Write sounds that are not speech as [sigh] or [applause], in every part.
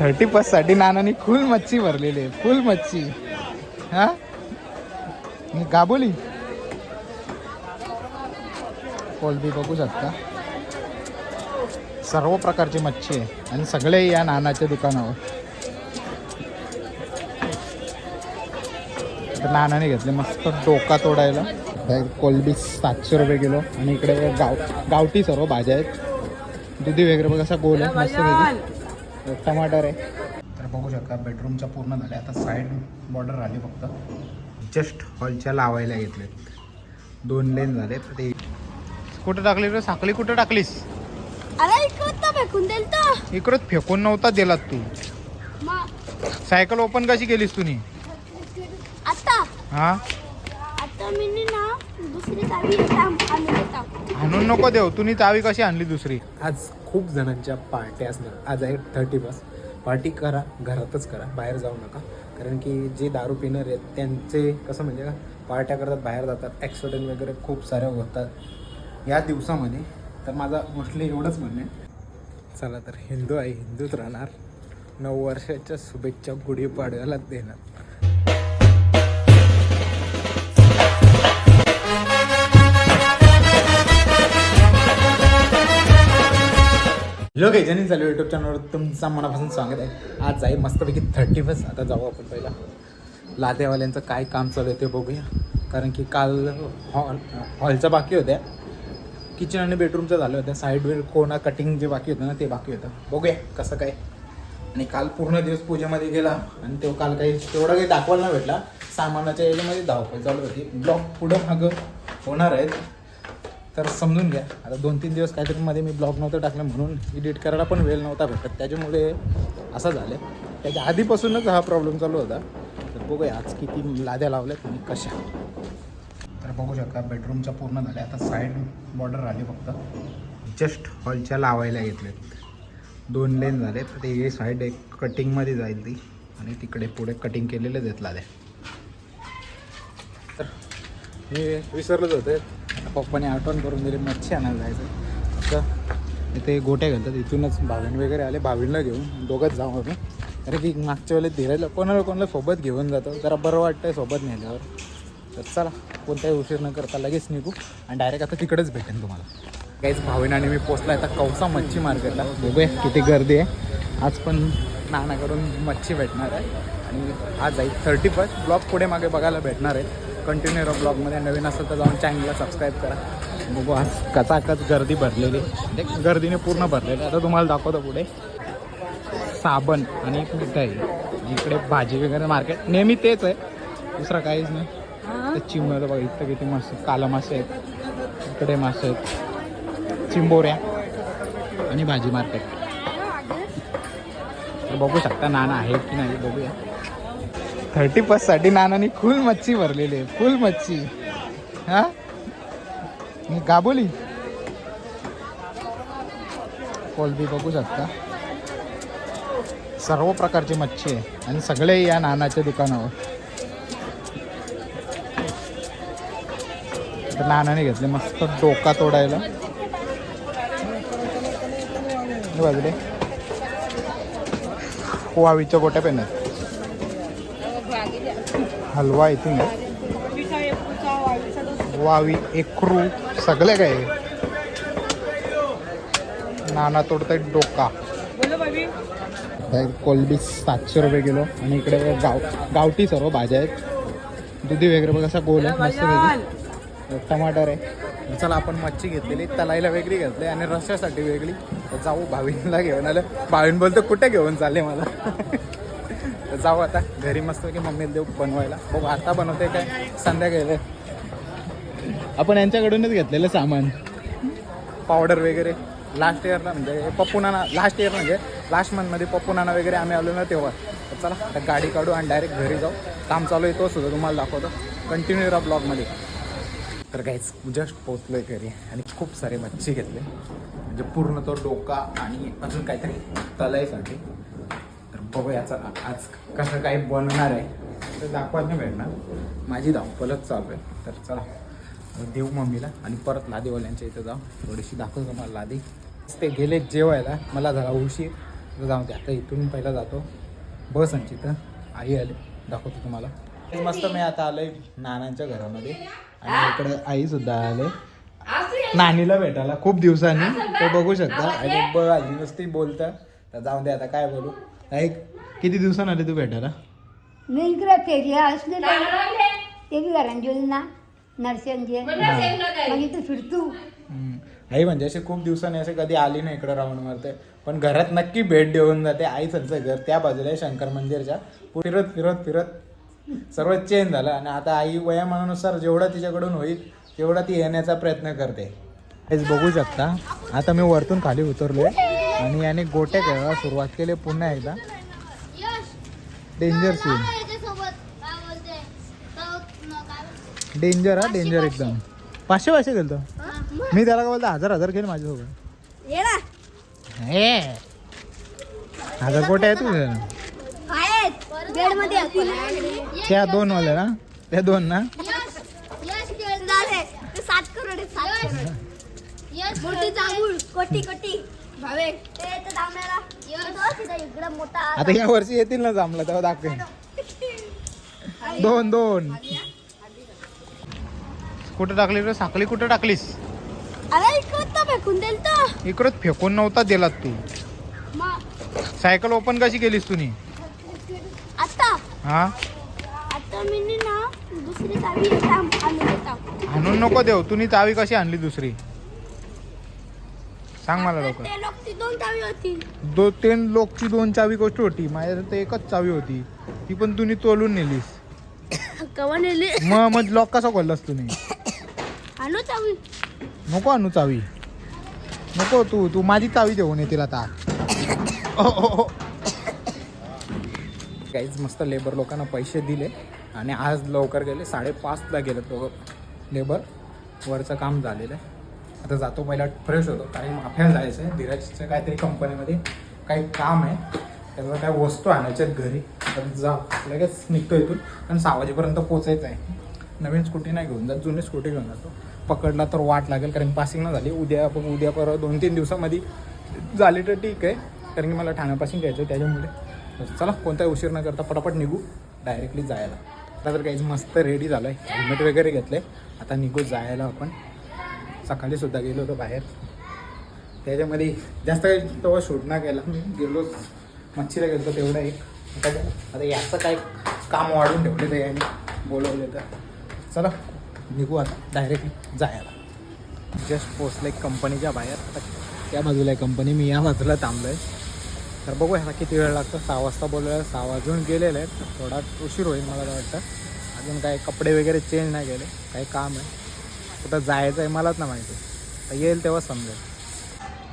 Thirty फर्स्टसाठी नानानी फुल मच्छी भरलेली आहे फुल मच्छी. हा? गाबोली. कोलबी बघू शकता. सर्व प्रकारची मच्छी आहे आणि सगळे या नानाच्या दुकानावर. नानाने घेतले मस्त डोका तोडायला. कोलबी सातशे रुपये किलो आणि इकडे गाव गावठी सर्व भाज्या आहेत. दुधी वगैरे बघा असा गोल आहे मस्त वेगळी टमाटर आहे. तर बघू शकता बेडरूमच्या पूर्ण झाले आता साईड बॉर्डर राहिली फक्त. जस्ट हॉलच्या लावायला घेतलेत दोन लेन झाले. तर ते कुठं टाकली रे? साखळी कुठं टाकलीस? इकडंच फेकून नव्हता दिलात तू. सायकल ओपन कशी केलीस तुम्ही आता? हा? आता मी ना दुसरी चावी आणून नको देऊ. तुम्ही चावी कशी आणली दुसरी? आज खूप जणांच्या पार्ट्या असणार. आज आहे थर्टी बस. पार्टी करा घरातच करा बाहेर जाऊ नका. कारण की जे दारू पिणार आहेत त्यांचे कसं म्हणजे का पार्ट्या करतात बाहेर जातात. ॲक्सिडेंट वगैरे खूप साऱ्या होतात. या दिवसामध्ये तर माझा मोस्टली एवढंच म्हणणं आहे. चला तर हिंदू आहे हिंदूच राहणार. नऊ वर्षाच्या शुभेच्छा गुढीपाडव्याला देणार. लोक ज्यांनी चालू युट्यूब चॅनलवर तुमचा मनापासून स्वागत आहे. आज आहे मस्तपैकी थर्टी फर्स्ट आता जाऊ आपण पहिला. लादेवाल्यांचं काय काम चालू आहे ते बघूया. कारण की काल हॉल हॉलचं बाकी होत्या. किचन आणि बेडरूमचं झालं होतं साईडवर कोणा कटिंग जे बाकी होतं ना ते बाकी होतं. बघूया कसं काय. आणि काल पूर्ण दिवस पूजेमध्ये गेला. आणि तो काल काही तेवढा काही दाखवायला नाही भेटला. सामानाच्या याच्यामध्ये धावपळ चालू होती. ब्लॉक पुढं मागं होणार आहेत. तर समजून घ्या. आता दोन तीन दिवस काहीतरी मध्ये मी ब्लॉग नव्हतं टाकलं म्हणून एडिट करायला पण वेळ नव्हता भेटत. त्याच्यामुळे असं झालं. त्याच्या आधीपासूनच हा प्रॉब्लेम चालू होता. तर बघूया आज किती लाद्या लावल्यात आणि कशा. तर बघू शकता बेडरूमच्या पूर्ण झाल्या. आता साईड बॉर्डर आली फक्त. जस्ट हॉलच्या लावायला घेतलेत. दोन लेन झाले. तर ते साईड एक कटिंगमध्ये जाईल ती. आणि तिकडे पुढे कटिंग केलेलेच आहेत लाद्या. तर मी विसरलंच होते. पप्पाने आठवण करून दिली मच्छी आणायला जायचं. तर इथे गोट्या घालतात इथूनच भाविण वगैरे आले भाविणला घेऊन दोघंच जाऊ आम्ही अरे की मागच्या वेळेला धीरायला कोणाला कोणाला सोबत घेऊन जातो जरा बरं वाटतं सोबत नेल्यावर. तर चला कोणताही उशीर न करता लगेच निघू आणि डायरेक्ट आता तिकडेच भेटेन तुम्हाला. काहीच भाविन आणि मी पोचला आता कौसा मच्छी मार्केटला. बघूया किती गर्दी आहे. आज पण नाना करून मच्छी भेटणार आहे. आणि आज जाईल थर्टी फर्स्ट ब्लॉक पुढे मागे बघायला भेटणार आहे. कंटिन्यू राहा ब्लॉगमध्ये नवीन असेल तर जाऊन चॅनलला सबस्क्राईब करा. बघू आज कचाकच गर्दी भरलेली. गर्दीने पूर्ण भरलेली. आता तुम्हाला दाखवतो पुढे. साबण आणि एक मिठाई. इकडे भाजी वगैरे मार्केट नेहमी तेच आहे. दुसरं काहीच नाही. ते चिंबोऱ्या बघा इथं किती मासे काला मासे आहेत. इकडे मासे आहेत. चिंबोऱ्या आणि भाजी मार्केट तर बघू शकता नाना आहे की नाही बघूया. थर्टी साठी नानानी फुल मच्छी भरलेली आहे फुल मच्छी. हा? गाबोली. कोलबी बघू शकता. सर्व प्रकारची मच्छी आहे आणि सगळे या नानाच्या दुकानावर. नानाने घेतले मस्त डोका तोडायला. हे बाजूले वावीच्या गोट्या पेन आहेत. हलवा आय थिंक वावी एकरू सगळे काय? आहे. नाना तोडतायत डोका. काय कोलबी सातशे रुपये किलो. आणि इकडे गाव गावठी सर्व भाज्या आहेत. दुधी वगैरे बघा असा गोल आहे मस्त टमाटर आहे. चला आपण मच्छी घेतलेली तलाईला वेगळी घेतली आणि रश्यासाठी वेगळी. जाऊ भावींला घेऊन आलं. भावीन बोलतो कुठे घेऊन चालले मला? [laughs] तर जाऊ आता. घरी मस्त की मम्मीला देऊ बनवायला. बघू आता बनवते काय? संध्याकाळी आपण यांच्याकडूनच घेतलेलं सामान. पावडर वगैरे. लास्ट इयरला म्हणजे पप्पूनाना लास्ट इयर म्हणजे लास्ट मंथमध्ये पप्पूनाना वगैरे आम्ही आलो ना तेव्हा. तर चला आता गाडी काढू आणि डायरेक्ट घरी जाऊ. काम चालू आहे तो सुद्धा तुम्हाला दाखवतो. कंटिन्यू राहा ब्लॉगमध्ये तर काहीच जस्ट पोचलो आहे घरी आणि खूप सारे मच्छी घेतले. म्हणजे पूर्ण तो डोका आणि अजून काहीतरी तलाईसाठी. तर बघूया याचा आज कसं काही बनणार आहे ते दाखवायला नाही भेटणार. माझी धावपलच चालू आहे. तर चला देऊ मम्मीला आणि परत लादीवाल्यांच्या इथं जाऊ. थोडीशी दाखवतो मला लादी. ते गेले जेवायला. मला झाला उशीर. तर जाऊ दे आता इथून पहिला जातो. बस आमची तर आई आले. दाखवतो तुम्हाला. मस्त मी आता आलोय नानांच्या घरामध्ये. आणि इकडे आई सुद्धा आले. नानीला भेटायला खूप दिवसांनी. ते बघू शकता. आणि ब आली नुसती बोलता तर जाऊ दे आता काय बोलू? ऐक किती दिवसांनी आले तू भेटायला? मी इकडे फेरिया असले ते बी घरान जेवली ना नरसंजे मग इथं फिरतू हम्म. आई म्हणजे असे खूप दिवसांनी असे कधी आली नाही इकडं राऊंड मारते. पण घरात नक्की भेट देऊन जाते. आई त्यांचं घर त्या बाजूला आहे शंकर मंदिरच्या. फिरत फिरत फिरत सर्व चेंज झालं. आणि आता आई वयामानानुसार जेवढं तिच्याकडून होईल तेवढा ती येण्याचा प्रयत्न करते. हेच बघू शकता. आता मी वरतून खाली उतरलोय. आणि याने गोट्या खेळायला सुरुवात केली पुन्हा एकदा. Danger scene? डेंजर हा डेंजर एकदम. पाचशे. पाचशे गेलतो. मी त्याला काय बोलतो हजार हजार खेळ माझ्यासोबत. ये ना. हे. हजार गोट्या आहेत तुझ्या. त्या दोन वाल्या ना? त्या दोन ना? सात करोड [laughs] आता या वर्षी येतील ना जमला तेव्हा दाखवेन. दोन दोन. कुठं टाकली रे? साखळी कुठं टाकलीस? अरे इकडं फेकून नव्हता दिलात तू. सायकल ओपन कशी केलीस तुम्ही आता? हा? आता मी ना दुसरी चावी येता आणून नको देऊ. तुम्ही चावी कशी आणली दुसरी? सांग मला लवकर. ते लोक ती दोन चावी होती. दो तीन लोकची दोन चावी गोष्ट होती? माझ्या तर एकच चावी होती. ती पण तुम्ही तोलून नेलीस. [coughs] कवा नेली? मग मग लॉक कसा खोललास तुम्ही [coughs] आणू चावी. नको आणू चावी. नको तू तू माझी चावी देऊन येतील आता. [coughs] काहीच मस्त लेबर लोकांना पैसे दिले आणि आज लवकर गेले. साडेपाचला गेले दोघं लेबर वरचं काम झालेलं आहे. आता जातो पहिला फ्रेश होतो. कारण माफ्याला जायचं आहे धीरजच्या काहीतरी कंपनीमध्ये काही काम आहे. त्यामुळे काय वस्तू आणायच्या घरी. तर जा. लगेच निघतो इथून. आणि सहा वाजेपर्यंत पोचायचं आहे नवीन स्कूटी नाही घेऊन जात. जुनी स्कूटी घेऊन जातो. पकडला तर वाट लागेल. कारण पासिंग ना झाली. उद्या आपण उद्या परवा दोन तीन दिवसामध्ये झाली तर ठीक आहे. कारण की मला ठाण्यापासून घ्यायचं आहे. त्याच्यामुळे. चला. कोणताही उशीर न करता पटापट निघू. डायरेक्टली जायला. आता तर काहीच मस्त रेडी झालं आहे हेल्मेट वगैरे घेतलं आहे आता निघू जायला आपण. सकाळी सुद्धा गेलो होतो बाहेर. त्याच्यामध्ये जास्त काही तेव्हा शूट नाही केला. मी गेलो मच्छीला गेलो तेवढं एक. आता आता याचं काय काम वाढून ठेवले ते याने बोलवले तर. चला निघू आता. डायरेक्ट जायला. जस्ट पोचलं एक कंपनीच्या बाहेर. त्या बाजूला आहे कंपनी मी या बाजूला थांबलो आहे तर बघू ह्याला किती वेळ लागतो. सहा वाजता बोलवलं सहा वाजून गेलेले आहेत. थोडा उशीर होईल मला वाटतं. अजून काय कपडे वगैरे चेंज नाही केले. काही काम आहे. कुठं जायचं आहे मलाच ना माहिती. तर येईल तेव्हा समजेल.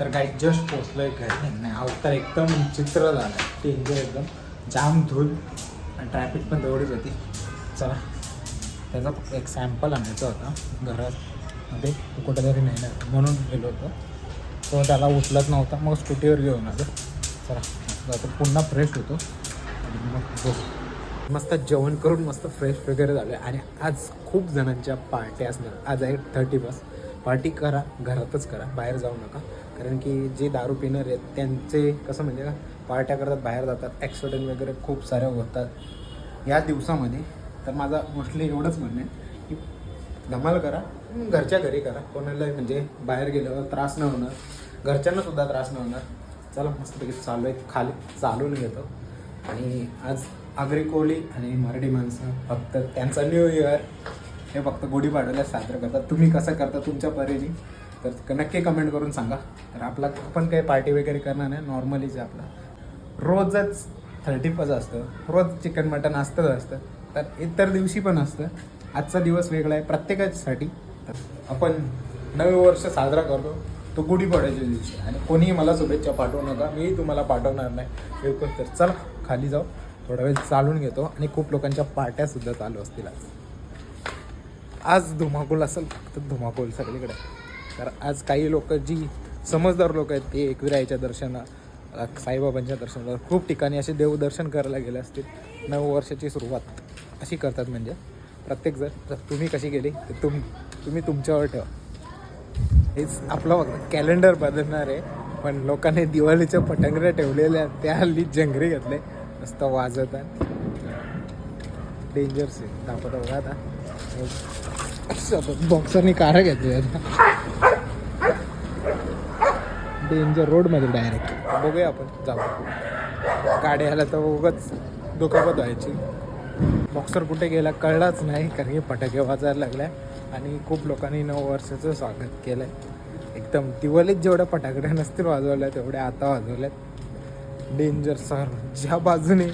तर काही जस्ट पोचलोय घरी. नाही अवतार एकदम चित्र झालं डेंजर एकदम. जाम धूल आणि ट्रॅफिक पण तेवढीच होती. चला. त्याचा एक सॅम्पल आणायचा होता घरामध्ये. तो कुठेतरी नेणार. म्हणून गेलो होतो. तो त्याला उचलत नव्हता. मग स्कूटीवर घेऊन आलो. चला. पुन्हा फ्रेश होतो. आणि मग बघू. मस्त जेवण करून मस्त फ्रेश वगैरे झालं आणि आज खूप जणांच्या पार्ट्या असणार. आज आहे थर्टी बस. पार्टी करा घरातच करा बाहेर जाऊ नका. कारण की जे दारू पिणार आहेत त्यांचे कसं म्हणजे का? पार्ट्या करतात बाहेर जातात. ॲक्सिडेंट वगैरे खूप सारे होतात. या दिवसामध्ये तर माझा मोस्टली एवढंच म्हणणं आहे की धमाल करा घरच्या घरी करा. कोणाला म्हणजे बाहेर गेल्यावर त्रास न होणार. घरच्यांना सुद्धा त्रास न होणार. चला मस्तपैकी चालू आहे. खाली चालून घेतो. आणि आज आगरी कोहली आणि मराठी माणसं फक्त त्यांचा न्यू इयर हे फक्त गुढीपाडव्याला साजरं करतात. तुम्ही कसं करता तुमच्या परीने? तर नक्की कमेंट करून सांगा. तर आपला आपण काही पार्टी वगैरे करणार नाही. नॉर्मलीच आपला रोजच थर्टी फर्स्ट असतं. रोज चिकन मटन असतंच असतं. तर इतर दिवशी पण असतं. आजचा दिवस वेगळा आहे प्रत्येकासाठी. तर आपण नवे वर्ष साजरा करतो. तो गुढीपाडव्याच्या दिवशी. आणि कोणीही मला शुभेच्छा पाठवू नका. मीही तुम्हाला पाठवणार नाही. बिलकुल तर चला खाली जाऊ. थोडा वेळ चालून घेतो आणि खूप लोकांच्या पार्ट्यासुद्धा चालू असतील आज. आज धुमाकूल असेल फक्त धुमाकूल सगळीकडे. तर आज काही लोक जी समजदार लोक आहेत ते एकविरायच्या दर्शना साईबाबांच्या दर्शनाला खूप ठिकाणी असे देवदर्शन करायला गेले असतील. नऊ वर्षाची सुरुवात अशी करतात म्हणजे. प्रत्येक जण तर तुम्ही कशी गेली तर तुम तुम्ही तुमच्यावर ठेवा. हेच आपलं कॅलेंडर बदलणार आहे. पण लोकांनी दिवाळीच्या पटंगऱ्या ठेवलेल्या त्या हल्ली जंगरी घेतले. मस्त वाजवतात डेंजरस आहे. दाखवतो बघा आता. बॉक्सरनी कार घेतली आता. डेंजर रोडमध्ये डायरेक्ट बघूया आपण. जाऊ. गाडी आल्या तर उगाच दुखापत व्हायची. बॉक्सर कुठे गेला कळलाच नाही कारण की फटाके वाजायला लागल्या. आणि खूप लोकांनी नऊ वर्षाचं स्वागत केलं आहे एकदम दिवाळीत जेवढ्या फटाकड्या नसतील वाजवल्या तेवढ्या आता वाजवल्यात. डेंजर सर ज्या बाजूने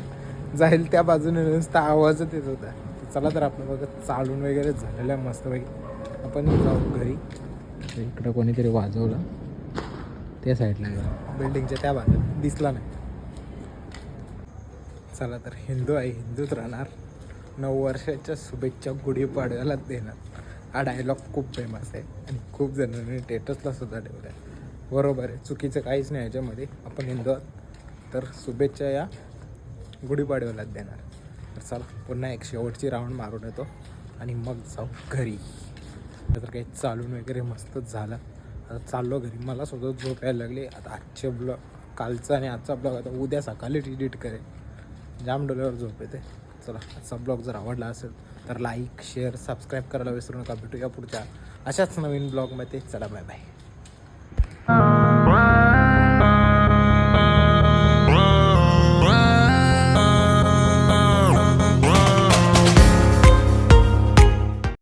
जाईल त्या बाजूने नुसता आवाजच येत होता. चला तर आपण बघत चालून वगैरे झालेलं आहे मस्तपैकी. आपण जाऊ घरी. इकडं कोणीतरी वाजवलं. त्या साईडला गेलं. बिल्डिंगच्या त्या बाजूला. दिसला नाही. चला तर हिंदू आहे हिंदूच राहणार. नऊ वर्षाच्या शुभेच्छा गुढीपाडव्याला देणार. हा डायलॉग खूप फेमस आहे. आणि खूप जणांनी स्टेटसला सुद्धा ठेवला आहे बरोबर आहे. चुकीचं काहीच नाही याच्यामध्ये. आपण हिंदू आहोत. तर शुभेच्छा या गुढीपाडव्यालाच देणार. तर चला पुन्हा एक शेवटची राऊंड मारून येतो आणि मग जाऊ घरी. तर काही चालून वगैरे मस्तच झालं. आता चाललो घरी. मला सुद्धा झोप यायला लागली. आता आजचे ब्लॉग कालचा आणि आजचा ब्लॉग आता उद्या सकाळी एडिट करेल जाम डोल्यावर झोप येते. चला आजचा ब्लॉग जर आवडला असेल तर लाईक शेअर सबस्क्राईब करायला विसरू नका. भेटूया पुढच्या अशाच नवीन ब्लॉगमध्ये चला बाय बाय